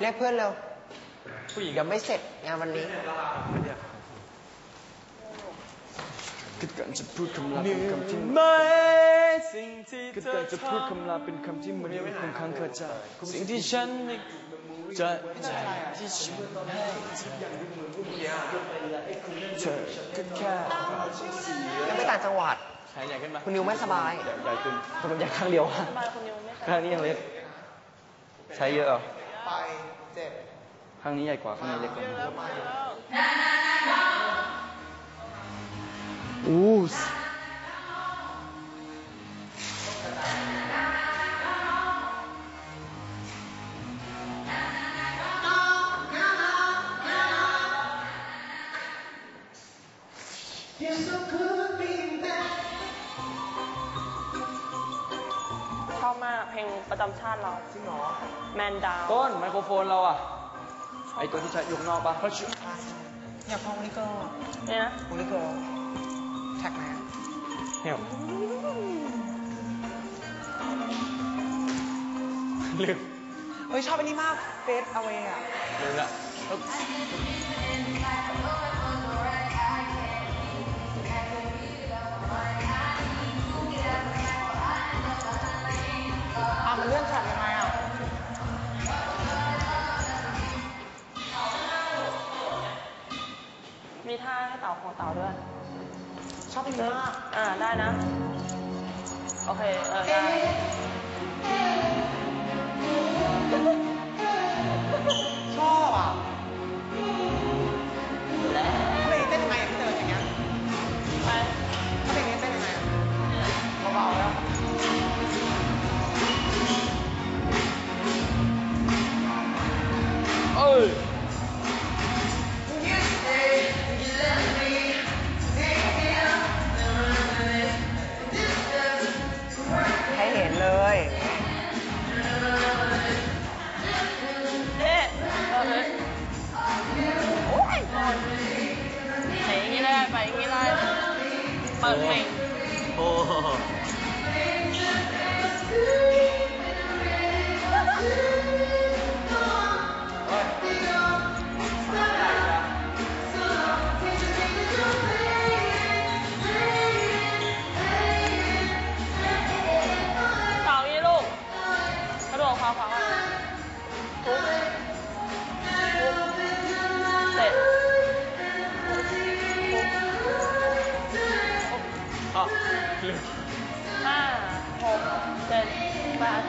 เรียกเพื่อนเร็วผู้หญิงเดี๋ยวไม่เสร็จงานวันนี้คิดกันจะพูดคำลาเป็นคำที่ไม่สิ่งที่คิดกัอนจะพูดคำลาเป็นคำที่มันยังคงค้างคาใจสิ่งที่ฉันนี่จะที่ฉันให้เธอก็แค่ยังไม่ต่างจังหวัดใช้ใหญ่ขึ้นมาคุณนิวไม่สบายใหญ่ขึ้นแต่มันใหญ่ข้างเดียวอะคนนิวไม่ข้างนี้ยังเล็กใช้เยอะเหรอ ไปเจ็บข้างนี้ใหญ่กว่าข้างนี้เล็กกว่าอู้สชอบ มาก เพลงประจำชาติเราจริงเหรอแมนดาวต้นไมโครโฟนเราอะไอตัวที่ใช้ยกนอกปะอยากฟังวงลิเกิลอะเนี่ยนะวงลิเกิลแท็กแมนเหี่ยวลืมเฮ้ยชอบอันนี้มากเฟสเอาเวอะลืมละ มันเลื่อนช็อตยังไงอะมีท่าให้เต่าของเต่าด้วยชอบอันนี้มากอ่าได้นะ โอเค เออได้ はい。お。 ห้าหกเจ็ดแปด